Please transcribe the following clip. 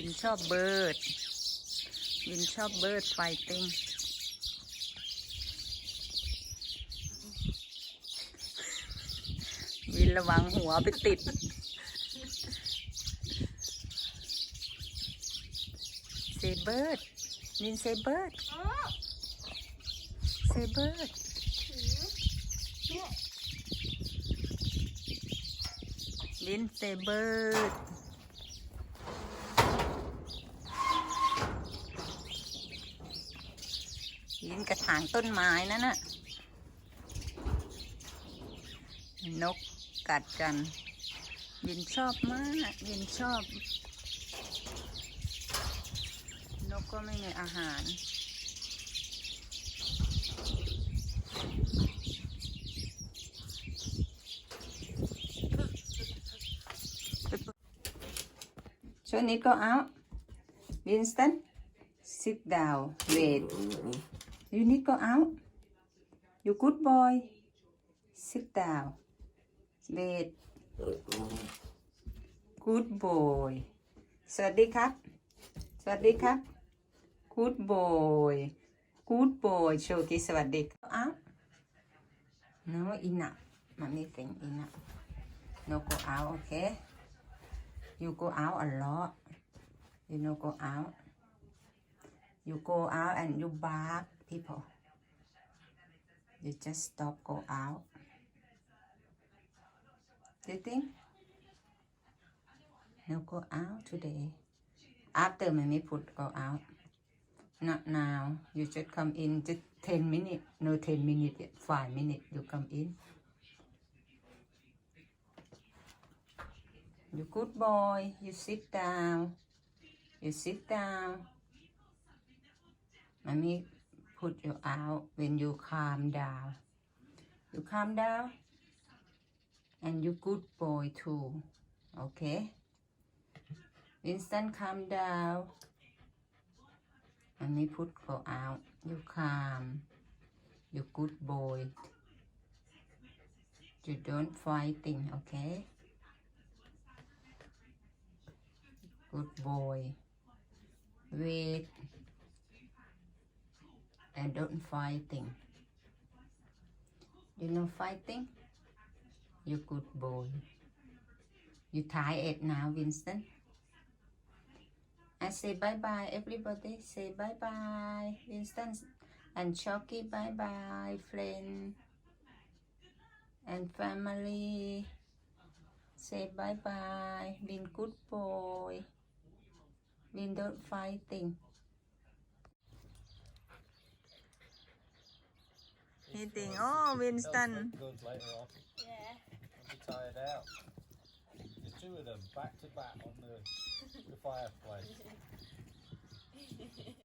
วินชอบเบิร์ด วินชอบเบิร์ดไฟติ้งวินระวังหัวไปติด เซเบิร์ดวินเซเบิร์ดเซเบิร์ดวินเซเบิร์ด วินกระถางต้นไม้นั่นน่ะนกกัดกันวินชอบมากวินชอบ นกก็ไม่มีอาหาร Show need go out. Winston, sit down. Wait. You need go. You good boy. Sit down. Wait. Good boy. สวัสดีครับ สวัสดีครับ Good boy. Good boy. โชว์ที่สวัสดีครับ out. No enough. Mommy think enough. No, go out. Okay. You go out a lot. You no go out. You go out and you back. People. You just stop go out. Do you think? No, go out today. After mommy put go out. Not now. You should come in just 10 minutes. No, 10 minutes 5 minutes. You come in. You good boy. You sit down. You sit down. Mommy put you out when you calm down. You calm down. And you good boy too. Okay? Winston calm down. Mommy put go out. You calm. You good boy. You don't fighting, okay? Good boy. Wait. And don't fighting. You know fighting? You good boy. You tired now, Winston? I say bye bye, everybody. Say bye bye, Winston and Chucky. Bye bye, friend and family. Say bye bye. Been good boy. Been don't fighting. Eating. Oh, Winston. Good later on. Yeah. I'll be tired out. The two of them back to back on the, the fireplace.